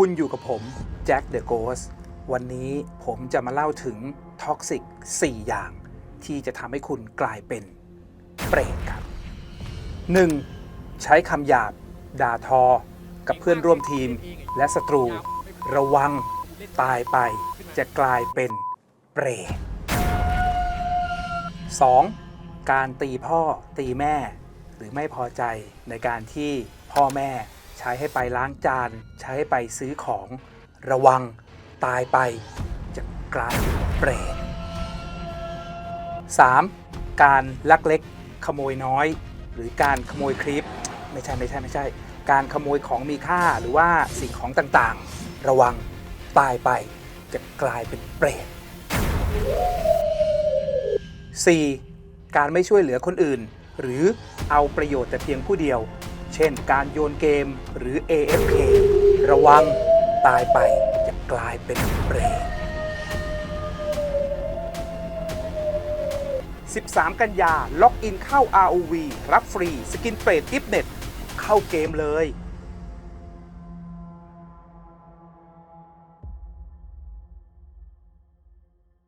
คุณอยู่กับผมแจ็คเดอะโกสวันนี้ผมจะมาเล่าถึงท็อกซิก4อย่าง ที่จะทำให้คุณกลายเป็นเปรตครับ 1. ใช้คำหยาบ ด่าทอ กับเพื่อนร่วมทีมและศัตรู ระวังตายไปจะกลายเป็นเปรต 2. การตีพ่อตีแม่ หรือไม่พอใจในการที่พ่อแม่ ใช้ให้ไปล้างจาน ใช้ให้ไปซื้อของระวังตายไปจะกลายเป็นเปรต 3. การลักเล็กขโมยน้อย หรือการขโมยคลิป ไม่ใช่ไม่ใช่ไม่ใช่ การขโมยของมีค่าหรือว่าสิ่งของต่างๆ ระวังตายไปจะกลายเป็นเปรต 4. การไม่ช่วยเหลือคนอื่น หรือเอาประโยชน์แต่เพียงผู้เดียว เช่นการโยนเกมหรือ AFK ระวังตายไปจะกลายเป็นเปรต13 กันยาล็อกอินเข้า ROV รับฟรี สกินเปรตทิปเน็ต เข้าเกมเลย